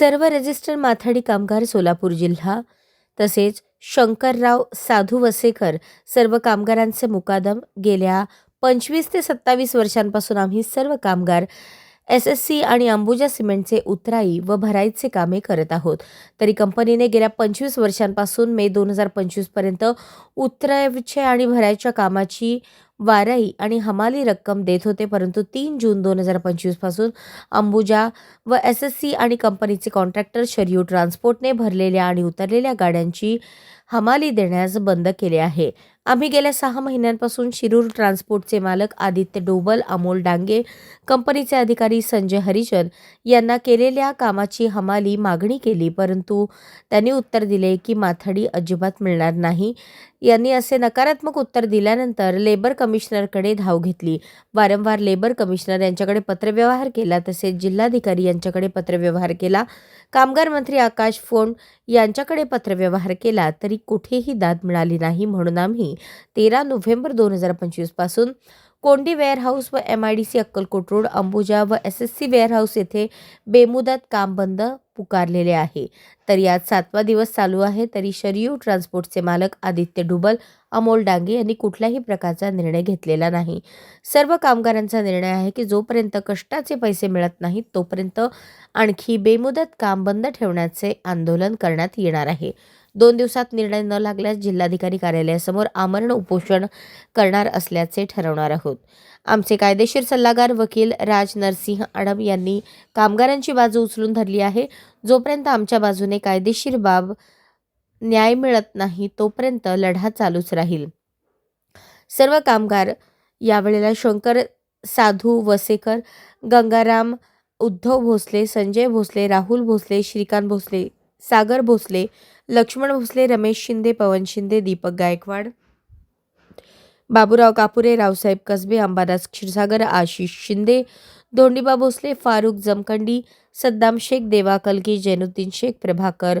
सर्व रजिस्टर माथाडी कामगार सोलापूर जिल्हा तसेच शंकरराव साधू वसेकर सर्व कामगारांचे मुकादम गेल्या पंचवीस ते सत्तावीस वर्षांपासून आम्ही सर्व कामगार एस एस सी आणि अंबुजा सिमेंटचे उतराई व भराईचे कामे करत आहोत. तरी कंपनीने गेल्या पंचवीस वर्षांपासून मे दोन हजार पंचवीसपर्यंत उतराईचे आणि भरायच्या कामाची वाराई आणि हमाली रक्कम देत होते परंतु तीन जून दोन हजार पंचवीसपासून अंबुजा व एस एस सी आणि कंपनीचे कॉन्ट्रॅक्टर शरयू ट्रान्सपोर्टने भरलेल्या आणि उतरलेल्या गाड्यांची हमाली देण्यास बंद केले आहे. आम्ही गेल्या सहा महिन्यांपासून शिरूर ट्रान्सपोर्टचे मालक आदित्य डोबल अमोल डांगे कंपनीचे अधिकारी संजय हरिजन यांना केलेल्या कामाची हमाली मागणी केली परंतु त्यांनी उत्तर दिले की माथाडी अजिबात मिळणार नाही. यांनी असे नकारात्मक उत्तर दिल्यानंतर लेबर कमिशनरकडे धाव घेतली. वारंवार लेबर कमिशनर यांच्याकडे पत्रव्यवहार केला तसेच जिल्हाधिकारी यांच्याकडे पत्रव्यवहार केला कामगार मंत्री आकाश फोंड यांच्याकडे पत्रव्यवहार केला तरी कुठेही दाद मिळाली नाही म्हणून आम्ही तेरा नोव्हेंबर दोन हजार पंचवीसपासून कोंडी वेअरहाऊस व M I D C Akkalkot road Ambuja व एस एस सी वेअरहाऊस येथे बेमुदत काम बंद पुकारलेले आहे. तर यात सातवा दिवस चालू आहे तरी शरयू ट्रान्सपोर्टचे मालक आदित्य डुबल अमोल डांगे यांनी कुठल्याही प्रकारचा निर्णय घेतलेला नाही. सर्व कामगारांचा निर्णय आहे की जोपर्यंत कष्टाचे पैसे मिळत नाहीत तोपर्यंत आणखी बेमुदत काम बंद ठेवण्याचे आंदोलन करण्यात येणार आहे. दोन दिवसात निर्णय न लागल्यास जिल्हाधिकारी कार्यालयासमोर आमरण उपोषण करणार असल्याचे ठरवणार आहोत. आमचे कायदेशीर सल्लागार वकील राज नरसिंह आडम यांनी कामगारांची बाजू उचलून धरली आहे. जोपर्यंत आमच्या बाजूने कायदेशीर बाब न्याय मिळत नाही तोपर्यंत लढा चालूच राहील. सर्व कामगार यावेळेला शंकर साधू वसेकर गंगाराम उद्धव भोसले संजय भोसले राहुल भोसले श्रीकांत भोसले सागर भोसले लक्ष्मण भोसले रमेश शिंदे पवन शिंदे दीपक गायकवाड बाबूराव कापुरे रावसाहेब कसबे अंबादास क्षीरसागर आशिष शिंदे धोंडीबा भोसले फारुख जमखंडी सद्दाम शेख देवा कलगी जैनुद्दीन शेख प्रभाकर